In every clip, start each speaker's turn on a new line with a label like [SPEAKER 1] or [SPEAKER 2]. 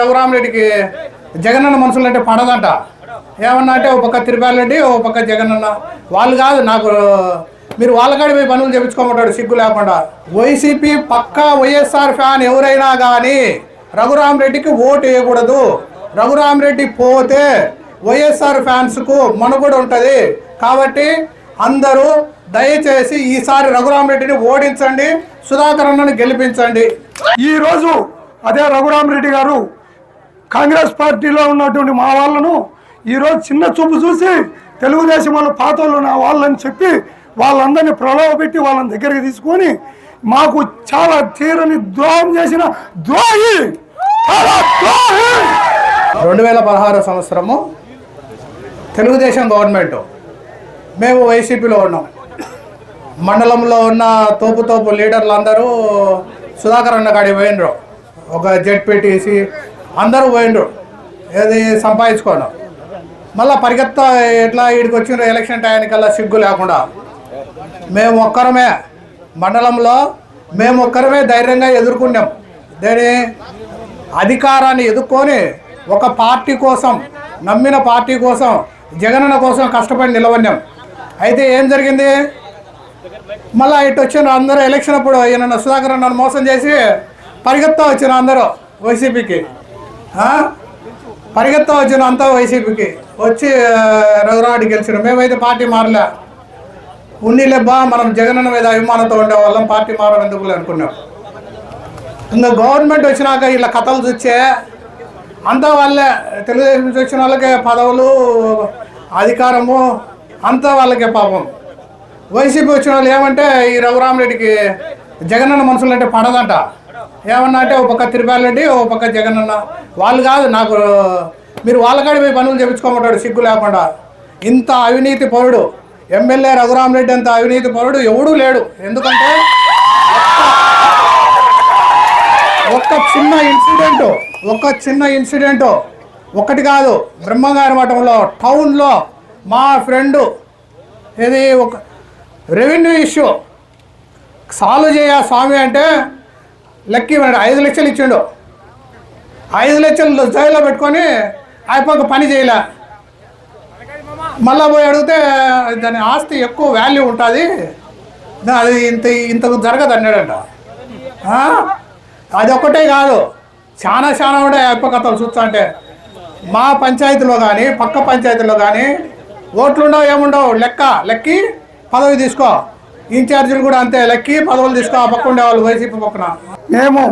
[SPEAKER 1] రఘురామరెడ్డికి జగనన్న అన్న మనుషులంటే పడదంట. ఏమన్నా అంటే ఒక పక్క తిరుపాలరెడ్డి ఓ పక్క జగనన్న. వాళ్ళు కాదు నాకు మీరు వాళ్ళకాడి పోయి పనులు చేపించుకోమంటాడు సిగ్గు లేకుండా. వైసీపీ పక్కా వైఎస్ఆర్ ఫ్యాన్ ఎవరైనా కానీ రఘురామరెడ్డికి ఓటు వేయకూడదు. రఘురామరెడ్డి పోతే వైఎస్ఆర్ ఫ్యాన్స్కు మనుగడ ఉంటుంది. కాబట్టి అందరూ దయచేసి ఈసారి రఘురామరెడ్డిని ఓడించండి సుధాకర్ అన్నను గెలిపించండి.
[SPEAKER 2] ఈ రోజు అదే రఘురామరెడ్డి గారు కాంగ్రెస్ పార్టీలో ఉన్నటువంటి మా వాళ్ళను ఈరోజు చిన్న చూపు చూసి తెలుగుదేశం వాళ్ళ వాళ్ళు నా వాళ్ళని చెప్పి వాళ్ళందరినీ ప్రలోభ పెట్టి వాళ్ళని దగ్గరికి తీసుకొని మాకు చాలా తీరని ద్రోహం చేసిన ద్రోహి ద్రోహి.
[SPEAKER 1] రెండు వేల పదహారు సంవత్సరము తెలుగుదేశం గవర్నమెంట్. మేము వైసీపీలో ఉన్నాం. మండలంలో ఉన్న తోపు తోపు లీడర్లు అందరూ సుధాకర్ అన్న కాడికి పోయినరు. ఒక జెడ్పీటీసీ అందరూ పోయిండ్రు. ఏది సంపాదించుకోను. మళ్ళీ పరిగెత్త ఎట్లా వీడికి వచ్చిన ఎలక్షన్ టైంకల్లా సిగ్గు లేకుండా. మేము ఒక్కరమే మండలంలో మేము ఒక్కరమే ధైర్యంగా ఎదుర్కొన్నాం. దేని? అధికారాన్ని ఎదుర్కొని ఒక పార్టీ కోసం నమ్మిన పార్టీ కోసం జగనన్న కోసం కష్టపడి నిలవన్నాం అయితే ఏం జరిగింది? మళ్ళీ ఇటు వచ్చిన అందరూ ఎలక్షన్ అప్పుడు ఈయన సుధాకర్ నన్ను మోసం చేసి పరిగెత్తా వచ్చిన అందరూ వైసీపీకి. పరిగెత్త వచ్చిన అంతా వైసీపీకి. వచ్చి ఆ, రఘురాడి గెలిచిన మేమైతే పార్టీ మారలే. ఉన్నీలేబ్బా మనం జగనన్న మీద అభిమానంతో ఉండేవాళ్ళం. పార్టీ మారం ఎందుకు అనుకున్నాం. ఇంకా గవర్నమెంట్ వచ్చినాక ఇలా కథలు చూస్తే అంతా వాళ్ళే. తెలుగుదేశం నుంచి వచ్చిన వాళ్ళకే పదవులు అధికారము అంతా వాళ్ళకే పాపం. వైసీపీ వచ్చిన వాళ్ళు ఏమంటే ఈ రఘురామరెడ్డికి జగనన్న మనుషులు అంటే పడదంట. ఏమన్నా అంటే ఓ పక్క తిరుపాలరెడ్డి ఓ పక్క అన్న. వాళ్ళు కాదు నాకు మీరు వాళ్ళకాడి పోయి పనులు చేపించుకోమంటాడు సిగ్గు లేకుండా. ఇంత అవినీతి పరుడు. ఎమ్మెల్యే రఘురామరెడ్డి అంత అవినీతి పరుడు ఎవడూ లేడు. ఎందుకంటే ఒక్క చిన్న ఇన్సిడెంట్ ఒక్క చిన్న ఇన్సిడెంట్. ఒకటి కాదు బ్రహ్మంగారి మఠంలో టౌన్లో మా ఫ్రెండు ఇది ఒక రెవెన్యూ ఇష్యూ. సాల్వ్ చేయ స్వామి అంటే లెక్క ఇవ్వండి ఐదు లక్షలు ఇచ్చిండు. ఐదు లక్షలు జైల్లో పెట్టుకొని అయిపోక పని చేయలే. మళ్ళా పోయి అడిగితే దాని ఆస్తి ఎక్కువ వాల్యూ ఉంటుంది. అది ఇంత ఇంతకు జరగదు అన్నాడంట. అది ఒక్కటే కాదు. చాలా చాలా ఉండే అప్ప చూస్తా అంటే. మా పంచాయతీలో కానీ పక్క పంచాయతీలో కానీ ఓట్లు ఉండవు ఏముండవు. లెక్క లెక్కి పదవి తీసుకో. ఇన్ఛార్జీలు కూడా అంతే లెక్కి పదవులు తీసుకో ఆ పక్క ఉండేవాళ్ళు వైసీపీ పక్కన.
[SPEAKER 2] మేము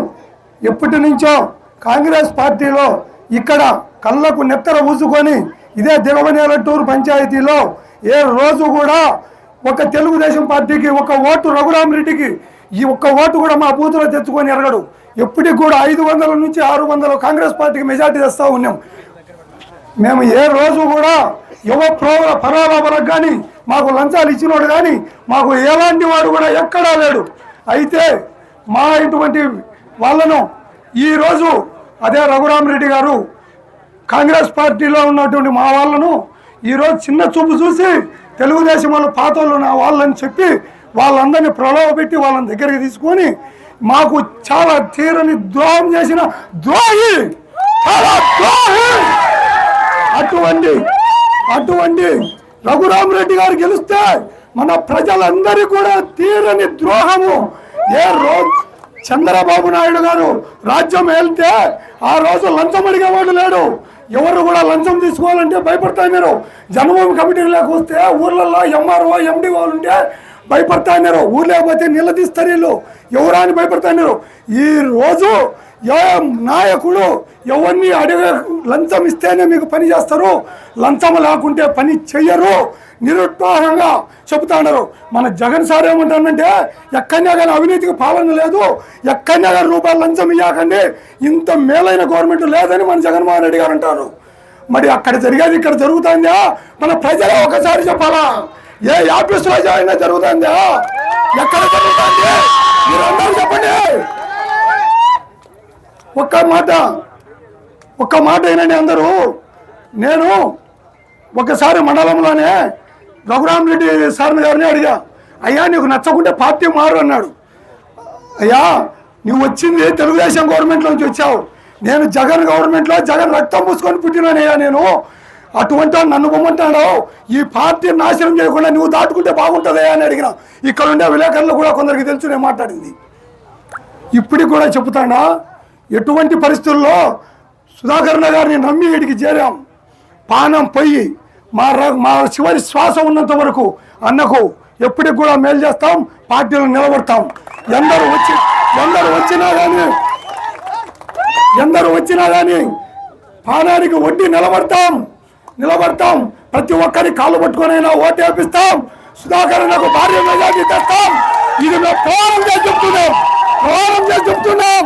[SPEAKER 2] ఎప్పటి నుంచో కాంగ్రెస్ పార్టీలో ఇక్కడ కళ్ళకు నెత్తర ఊసుకొని ఇదే దిగవనేలటూరు పంచాయతీలో ఏ రోజు కూడా ఒక తెలుగుదేశం పార్టీకి ఒక ఓటు రఘురామరెడ్డికి ఈ ఒక్క ఓటు కూడా మా బూతులో తెచ్చుకొని ఎరగడు. ఎప్పటికి కూడా ఐదు వందల నుంచి ఆరు వందలు కాంగ్రెస్ పార్టీకి మెజార్టీ తెస్తూ ఉన్నాం. మేము ఏ రోజు కూడా యువ ప్రో వరకు కానీ మాకు లంచాలు ఇచ్చినోడు కానీ మాకు ఎలాంటి వాడు కూడా ఎక్కడా లేడు. అయితే మా ఇటువంటి వాళ్ళను ఈరోజు అదే రఘురామరెడ్డి గారు కాంగ్రెస్ పార్టీలో ఉన్నటువంటి మా వాళ్ళను ఈరోజు చిన్న చూపు చూసి తెలుగుదేశం వాళ్ళ వాళ్ళు నా వాళ్ళని చెప్పి వాళ్ళందరినీ ప్రలోభ పెట్టి వాళ్ళని దగ్గరికి తీసుకొని మాకు చాలా తీరని ద్రోహం చేసిన ద్రోహి చాలా ద్రోహి! అటువంటి అటువంటి రఘురామరెడ్డి గారు గెలిస్తే మన ప్రజలందరి కూడా తీరని ద్రోహము. ఏ రోజు చంద్రబాబు నాయుడు గారు రాజ్యం వెళ్తే ఆ రోజు లంచం అడిగేవాడు లేడు. ఎవరు కూడా లంచం తీసుకోవాలంటే భయపడతారు మీరు. జన్మభూమి కమిటీలోకి వస్తే ఊర్లలో ఎంఆర్ఓ ఎండి వాళ్ళు ఉంటే భయపడతారు ఊర్లో పోతే నిలదీస్తారు వీళ్ళు. ఎవరా అని ఉన్నారు ఈ రోజు ఏ నాయకుడు ఎవరిని అడిగే లంచం ఇస్తేనే మీకు పని చేస్తారు. లంచం లేకుంటే పని చెయ్యరు. నిరుత్సాహంగా చెబుతాడారు మన జగన్ సార్ ఏమంటానంటే ఎక్కడనే కానీ అవినీతికి పాలన లేదు. ఎక్కడనే కానీ రూపాయలు లంచం ఇవ్వకండి ఇంత మేలైన గవర్నమెంట్ లేదని మన జగన్మోహన్ రెడ్డి గారు అంటారు. మరి అక్కడ జరిగేది ఇక్కడ జరుగుతుందా? మన ప్రజలే ఒకసారి చెప్పాలా? ఏ ఆఫీసులో అయినా జరుగుతుందా? ఎక్కడ జరుగుతుంది? మీరందరూ చెప్పండి. ఒక్క మాట ఒక్క మాట ఏనండి అందరూ. నేను ఒకసారి మండలంలోనే రఘురామరెడ్డి సార్ గారిని అడిగా అయ్యా నీకు నచ్చకుంటే పార్టీ మారు అన్నాడు. అయ్యా నువ్వు వచ్చింది తెలుగుదేశం గవర్నమెంట్లోంచి వచ్చావు. నేను జగన్ గవర్నమెంట్లో జగన్ రక్తం పూసుకొని పుట్టినానయ్యా నేను. అటువంటి నన్ను పొమ్మంటాడు ఈ పార్టీ నాశనం చేయకుండా నువ్వు దాటుకుంటే బాగుంటుందయ్యా అని అడిగిన. ఇక్కడ ఉండే విలేకరులు కూడా కొందరికి తెలుసు నేను మాట్లాడింది. ఇప్పటికి కూడా చెబుతాడా ఎటువంటి పరిస్థితుల్లో సుధాకరణ గారిని నమ్మి వీడికి చేరాం. పానం పొయ్యి. మా మా చివరి శ్వాస ఉన్నంత వరకు అన్నకు ఎప్పటికి కూడా మేలు చేస్తాం పార్టీలో నిలబడతాం. ఎందరు వచ్చి ఎందరు వచ్చినా కానీ ఎందరు వచ్చినా కానీ పానానికి వడ్డీ నిలబడతాం. నిలబడతాం. ప్రతి ఒక్కరి కాళ్ళు పట్టుకొనైనా ఓటేపిస్తాం సుధాకర్ నాకు భార్య మెజార్టీ తెస్తాం. ఇది మేము పోరాటం చేసి చెప్తున్నాం. పోరాటం చేసి చెప్తున్నాం.